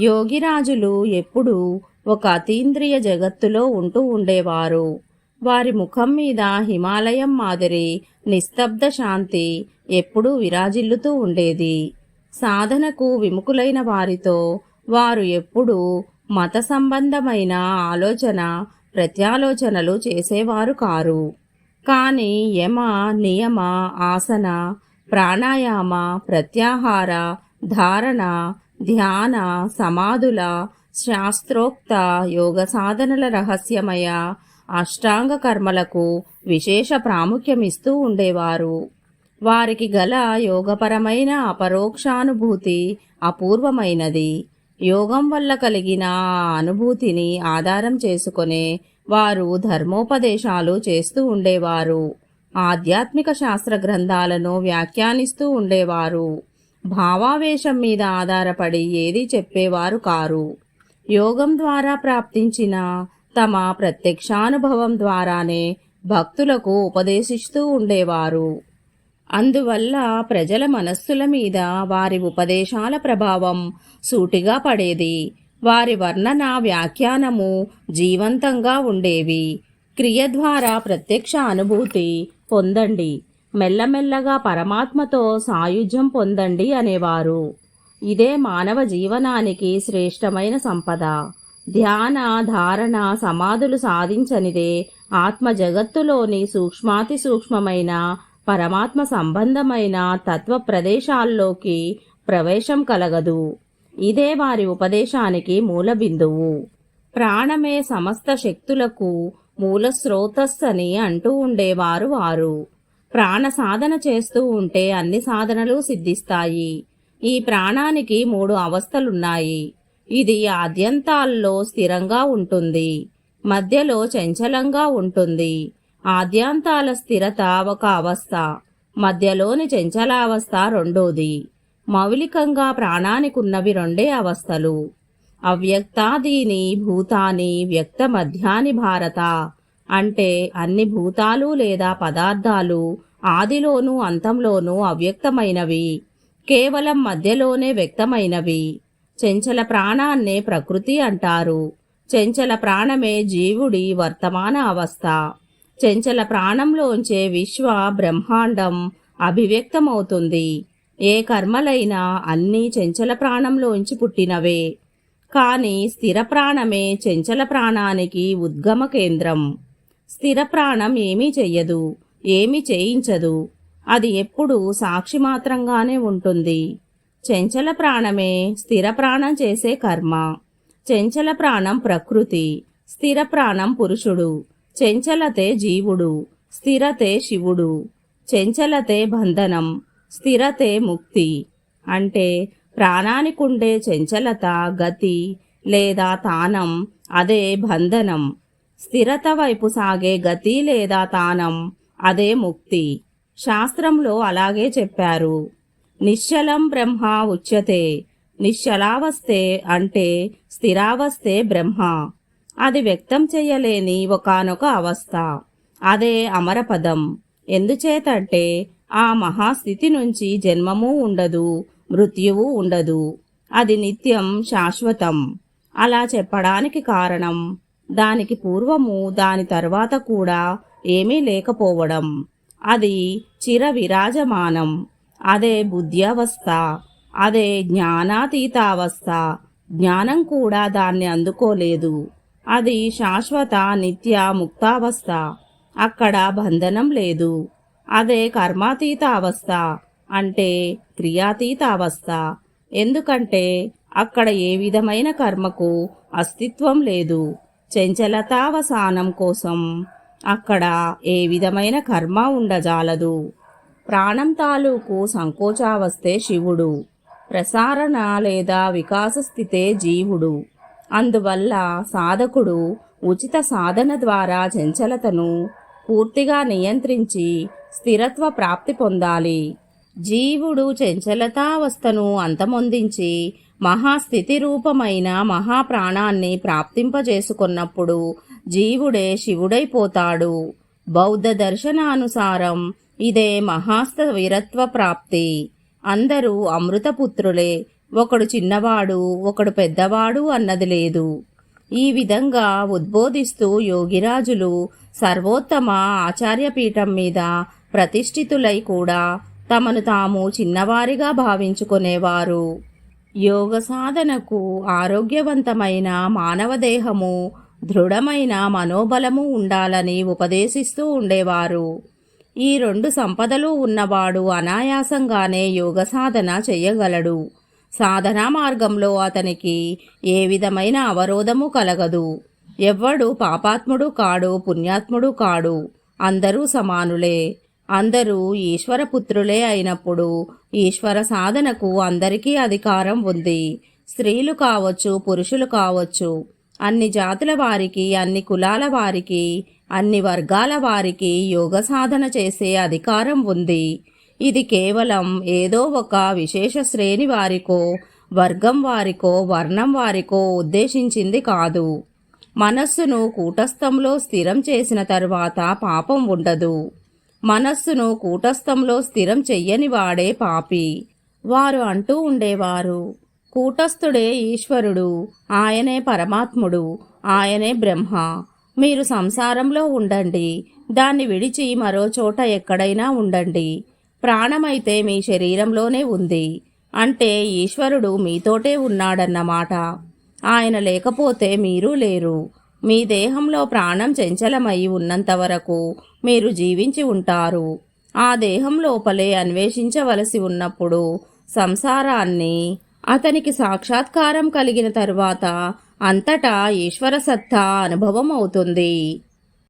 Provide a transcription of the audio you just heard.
యోగిరాజులు ఎప్పుడూ ఒక అతీంద్రియ జగత్తులో ఉంటూ ఉండేవారు. వారి ముఖం మీద హిమాలయం మాదిరి నిస్తబ్ద శాంతి ఎప్పుడూ విరాజిల్లుతూ ఉండేది. సాధనకు విముఖులైన వారితో వారు ఎప్పుడూ మత సంబంధమైన ఆలోచన ప్రత్యాలోచనలు చేసేవారు కారు. కానీ యమ నియమ ఆసన ప్రాణాయామ ప్రత్యాహార ధారణ ధ్యాన సమాధుల శాస్త్రోక్త యోగ సాధనల రహస్యమయ అష్టాంగ కర్మలకు విశేష ప్రాముఖ్యమిస్తూ ఉండేవారు. వారికి గల యోగపరమైన అపరోక్షానుభూతి అపూర్వమైనది. యోగం వల్ల కలిగిన అనుభూతిని ఆధారం చేసుకునే వారు ధర్మోపదేశాలు చేస్తూ ఉండేవారు. ఆధ్యాత్మిక శాస్త్ర గ్రంథాలను వ్యాఖ్యానిస్తూ ఉండేవారు. భావావేశం మీద ఆధారపడి ఏది చెప్పేవారు కారు. యోగం ద్వారా ప్రాప్తించిన తమ ప్రత్యక్షానుభవం ద్వారానే భక్తులకు ఉపదేశిస్తూ ఉండేవారు. అందువల్ల ప్రజల మనస్సుల మీద వారి ఉపదేశాల ప్రభావం సూటిగా పడేది. వారి వర్ణన వ్యాఖ్యానము జీవంతంగా ఉండేవి. క్రియ ద్వారా ప్రత్యక్ష అనుభూతి పొందండి. మెల్లమెల్లగా పరమాత్మతో సాయుధ్యం పొందండి అనేవారు. ఇదే మానవ జీవనానికి శ్రేష్టమైన సంపద. ధ్యాన ధారణ సమాధులు సాధించనిదే ఆత్మ జగత్తులోని సూక్ష్మాతి సూక్ష్మమైన పరమాత్మ సంబంధమైన తత్వ ప్రదేశాల్లోకి ప్రవేశం కలగదు. ఇదే వారి ఉపదేశానికి మూల బిందువు. ప్రాణమే సమస్త శక్తులకు మూల స్రోతస్సని అంటూ ఉండేవారు వారు. ప్రాణ సాధన చేస్తూ ఉంటే అన్ని సాధనలు సిద్ధిస్తాయి. ఈ ప్రాణానికి మూడు అవస్థలున్నాయి. ఇది ఆద్యంతాల్లో స్థిరంగా ఉంటుంది. మధ్యలో చంచలంగా ఉంటుంది. ఆద్యాంతాల స్థిరత ఒక అవస్థ. మధ్యలోని చంచలావస్థ రెండోది. మౌలికంగా ప్రాణానికున్నవి రెండే అవస్థలు. అవ్యక్తాదీని భూతాని వ్యక్త మధ్యాని భారత. అంటే అన్ని భూతాలు లేదా పదార్థాలు ఆదిలోనూ అంతంలోనూ అవ్యక్తమైనవి. కేవలం మధ్యలోనే వ్యక్తమైనవి. చెంచల ప్రాణాన్నే ప్రకృతి అంటారు. చెంచల ప్రాణమే జీవుడి వర్తమాన అవస్థ. చెంచల ప్రాణంలోంచే విశ్వ బ్రహ్మాండం అభివ్యక్తమవుతుంది. ఏ కర్మలైనా అన్నీ చెంచల ప్రాణంలోంచి పుట్టినవే. కాని స్థిర ప్రాణమే చెంచల ప్రాణానికి ఉద్గమ కేంద్రం. స్థిర ప్రాణం ఏమీ చెయ్యదు ఏమీ చేయించదు. అది ఎప్పుడు సాక్షి మాత్రంగానే ఉంటుంది. చెంచల ప్రాణమే స్థిర ప్రాణం చేసే కర్మ. చెంచల ప్రాణం ప్రకృతి. స్థిర ప్రాణం పురుషుడు. చెంచలతే జీవుడు. స్థిరతే శివుడు. చెంచలతే బంధనం. స్థిరతే ముక్తి. అంటే ప్రాణానికుండే చెంచలత గతి లేదా తానం అదే బంధనం. స్థిరత వైపు సాగే గతి లేదా తానం అదే ముక్తి. శాస్త్రంలో అలాగే చెప్పారు. నిశ్చలం బ్రహ్మ ఉచ్యతే నిశ్చలావస్థే అంటే స్థిరావస్థే బ్రహ్మ. అది వ్యక్తం చేయలేని ఒకనొక అవస్థ. అదే అమరపదం. ఎందుచేతంటే ఆ మహాస్థితి నుంచి జన్మము ఉండదు మృత్యువు ఉండదు. అది నిత్యం శాశ్వతం. అలా చెప్పడానికి కారణం దానికి పూర్వము దాని తర్వాత కూడా ఏమీ లేకపోవడం. అది చిర విరాజమానం అదే బుద్ధ్యావస్థ. అదే జ్ఞానాతీతావస్థ. జ్ఞానం కూడా దాన్ని అందుకోలేదు. అది శాశ్వత నిత్య ముక్తావస్థ. అక్కడ బంధనం లేదు. అదే కర్మాతీత అవస్థ అంటే క్రియాతీత అవస్థ ఎందుకంటే అక్కడ ఏ విధమైన కర్మకు అస్తిత్వం లేదు. చెంచలతావసానం కోసం అక్కడ ఏ విధమైన కర్మ ఉండజాలదు. ప్రాణం తాలూకు సంకోచావస్థే శివుడు. ప్రసారణ లేదా వికాస స్థితే జీవుడు. అందువల్ల సాధకుడు ఉచిత సాధన ద్వారా చంచలతను పూర్తిగా నియంత్రించి స్థిరత్వ ప్రాప్తి పొందాలి. జీవుడు చంచలతావస్థను అంతమొందించి మహాస్థితి రూపమైన మహాప్రాణాన్ని ప్రాప్తింపజేసుకున్నప్పుడు జీవుడే శివుడైపోతాడు. బౌద్ధ దర్శనానుసారం ఇదే మహాస్త వీరత్వ ప్రాప్తి. అందరూ అమృతపుత్రులే. ఒకడు చిన్నవాడు ఒకడు పెద్దవాడు అన్నది లేదు. ఈ విధంగా ఉద్బోధిస్తూ యోగిరాజులు సర్వోత్తమ ఆచార్యపీఠం మీద ప్రతిష్ఠితులై కూడా తమను తాము చిన్నవారిగా భావించుకునేవారు. యోగ సాధనకు ఆరోగ్యవంతమైన మానవ దేహము దృఢమైన మనోబలము ఉండాలని ఉపదేశిస్తూ ఉండేవారు. ఈ రెండు సంపదలు ఉన్నవాడు అనాయాసంగానే యోగ సాధన చేయగలడు. సాధనా మార్గంలో అతనికి ఏ విధమైన అవరోధము కలగదు. ఎవ్వడు పాపాత్ముడు కాడు పుణ్యాత్ముడు కాడు అందరూ సమానులే. అందరూ ఈశ్వర పుత్రులే అయినప్పుడు ఈశ్వర సాధనకు అందరికీ అధికారం ఉంది. స్త్రీలు కావచ్చు పురుషులు కావచ్చు అన్ని జాతుల వారికి అన్ని కులాల వారికి అన్ని వర్గాల వారికి యోగ సాధన చేసే అధికారం ఉంది. ఇది కేవలం ఏదో ఒక విశేష శ్రేణి వారికో వర్గం వారికో వర్ణం వారికో ఉద్దేశించింది కాదు. మనస్సును కూటస్థంలో స్థిరం చేసిన తరువాత పాపం ఉండదు. మనస్సును కూటస్థంలో స్థిరం చెయ్యని వాడే పాపి. వారు అంటూ ఉండేవారు కూటస్థుడే ఈశ్వరుడు ఆయనే పరమాత్ముడు ఆయనే బ్రహ్మ. మీరు సంసారంలో ఉండండి దాన్ని విడిచి మరో చోట ఎక్కడైనా ఉండండి. ప్రాణమైతే మీ శరీరంలోనే ఉంది. అంటే ఈశ్వరుడు మీతోటే ఉన్నాడన్నమాట. ఆయన లేకపోతే మీరు లేరు. మీ దేహంలో ప్రాణం చంచలమై ఉన్నంత వరకు మీరు జీవించి ఉంటారు. ఆ దేహం లోపలే అన్వేషించవలసి ఉన్నప్పుడు సంసారాన్ని అతనికి సాక్షాత్కారం కలిగిన తరువాత అంతటా ఈశ్వర సత్తా అనుభవం అవుతుంది